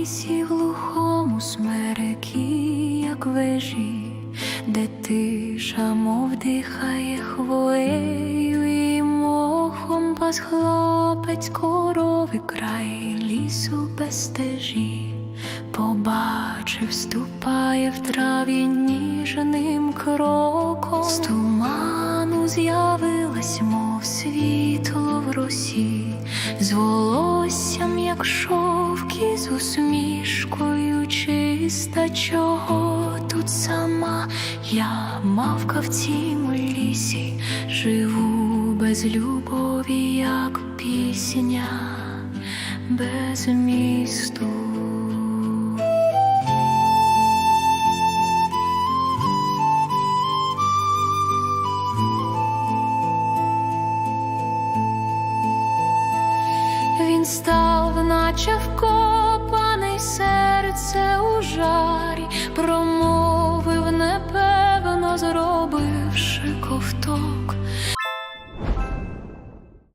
лісі глухому смерекі, як вежі, де тиша, мов дихає хвоєю і мохом пас хлопець корови край лісу без стежі. Побачив, ступає в траві ніжним кроком. З туману з'явилась, світло в росі, з волоссям, як шовки, з усмішкою чиста, чого тут сама я мавка в цім лісі, живу без любові, як пісня, без місту. Він став, наче вкопаний серце у жарі, промовив непевно, зробивши ковток,